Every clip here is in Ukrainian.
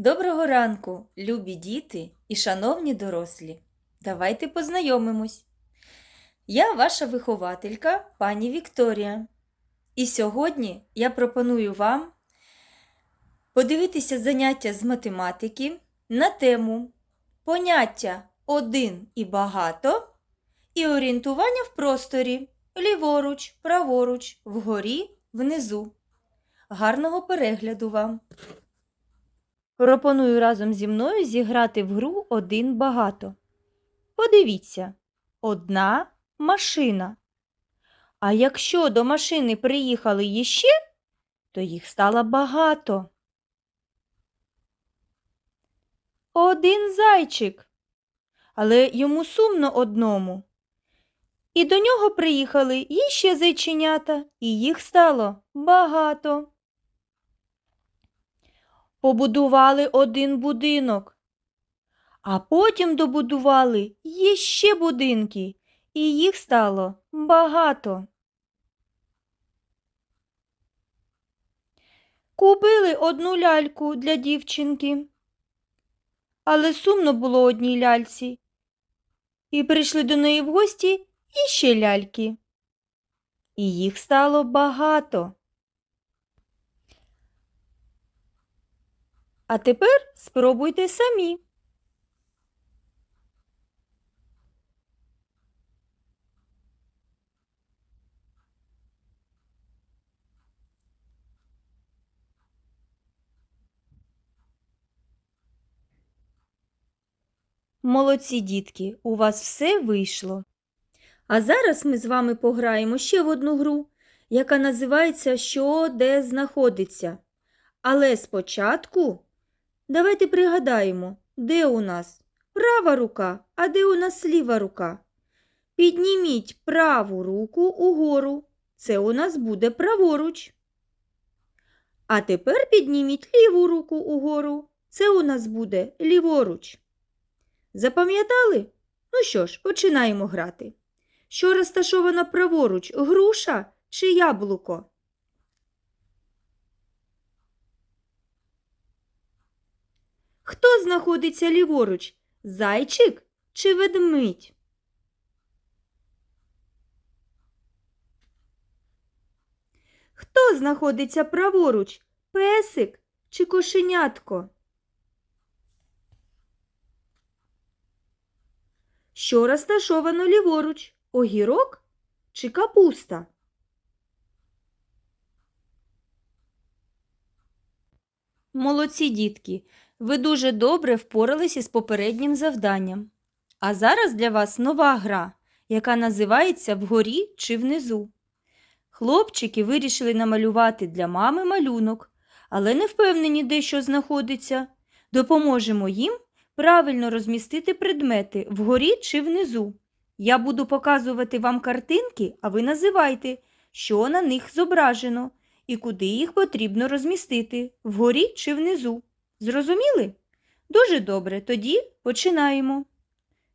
Доброго ранку, любі діти і шановні дорослі. Давайте познайомимось. Я ваша вихователька пані Вікторія. І сьогодні я пропоную вам подивитися заняття з математики на тему поняття один і багато і орієнтування в просторі ліворуч, праворуч, вгорі, внизу. Гарного перегляду вам! Пропоную разом зі мною зіграти в гру один багато. Подивіться, одна машина. А якщо до машини приїхали іще, то їх стало багато. Один зайчик, але йому сумно одному. І до нього приїхали іще зайченята, і їх стало багато. Побудували один будинок, а потім добудували іще будинки, і їх стало багато. Купили одну ляльку для дівчинки, але сумно було одній ляльці, і прийшли до неї в гості іще ляльки, і їх стало багато. А тепер спробуйте самі. Молодці дітки, у вас все вийшло. А зараз ми з вами пограємо ще в одну гру, яка називається Що де знаходиться. Але спочатку давайте пригадаємо, де у нас права рука, а де у нас ліва рука. Підніміть праву руку угору. Це у нас буде праворуч. А тепер підніміть ліву руку угору. Це у нас буде ліворуч. Запам'ятали? Ну що ж, починаємо грати. Що розташовано праворуч, груша чи яблуко? Хто знаходиться ліворуч? Зайчик чи ведмідь? Хто знаходиться праворуч? Песик чи кошенятко? Що розташовано ліворуч? Огірок чи капуста? Молодці дітки, ви дуже добре впоралися із попереднім завданням. А зараз для вас нова гра, яка називається Вгорі чи внизу. Хлопчики вирішили намалювати для мами малюнок, але не впевнені, де що знаходиться. Допоможемо їм правильно розмістити предмети вгорі чи внизу. Я буду показувати вам картинки, а ви називайте, що на них зображено і куди їх потрібно розмістити вгорі чи внизу. Зрозуміли? Дуже добре, тоді починаємо.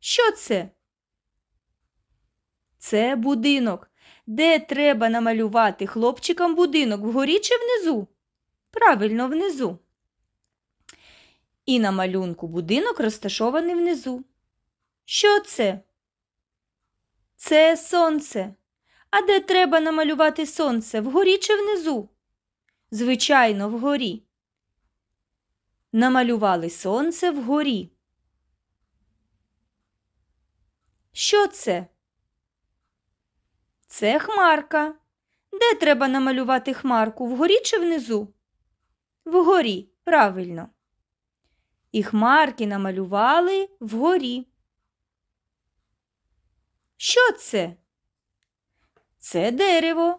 Що це? Це будинок. Де треба намалювати хлопчикам будинок вгорі чи внизу? Правильно, внизу. І на малюнку будинок розташований внизу. Що це? Це сонце. А де треба намалювати сонце? Вгорі чи внизу? Звичайно, вгорі. Намалювали сонце вгорі. Що це? Це хмарка. Де треба намалювати хмарку? Вгорі чи внизу? Вгорі, правильно. І хмарки намалювали вгорі. Що це? Це дерево.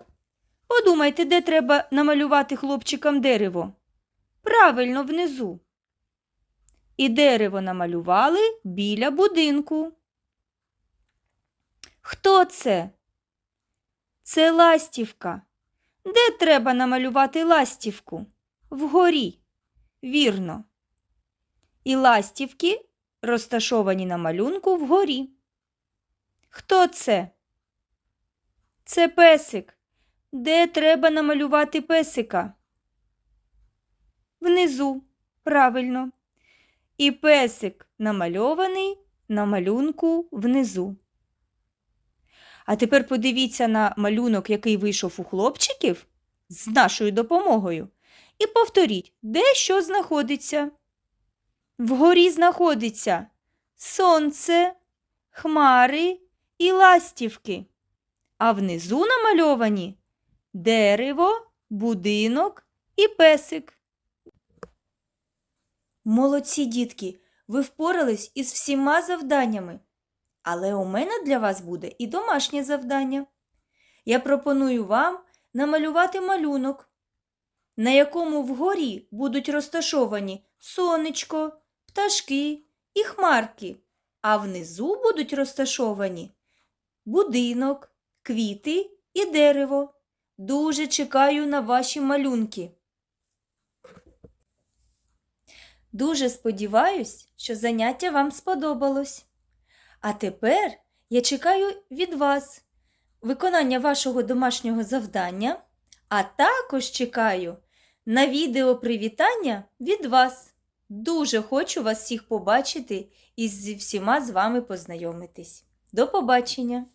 Подумайте, де треба намалювати хлопчикам дерево. Правильно, внизу. І дерево намалювали біля будинку. Хто це? Це ластівка. Де треба намалювати ластівку? Вгорі. Вірно. І ластівки розташовані на малюнку вгорі. Хто це? Це песик. Де треба намалювати песика? Внизу. Правильно. і песик намальований на малюнку внизу. А тепер подивіться на малюнок, який вийшов у хлопчиків з нашою допомогою, і повторіть, де що знаходиться. Вгорі знаходиться сонце, хмари і ластівки, а внизу намальовані дерево, будинок і песик. Молодці дітки, ви впорались із всіма завданнями. Але у мене для вас буде і домашнє завдання. Я пропоную вам намалювати малюнок, на якому вгорі будуть розташовані сонечко, пташки і хмарки, а внизу будуть розташовані будинок, квіти і дерево. Дуже чекаю на ваші малюнки. Дуже сподіваюсь, що заняття вам сподобалось. А тепер я чекаю від вас виконання вашого домашнього завдання, а також чекаю на відео привітання від вас. Дуже хочу вас всіх побачити і зі всіма з вами познайомитись. До побачення!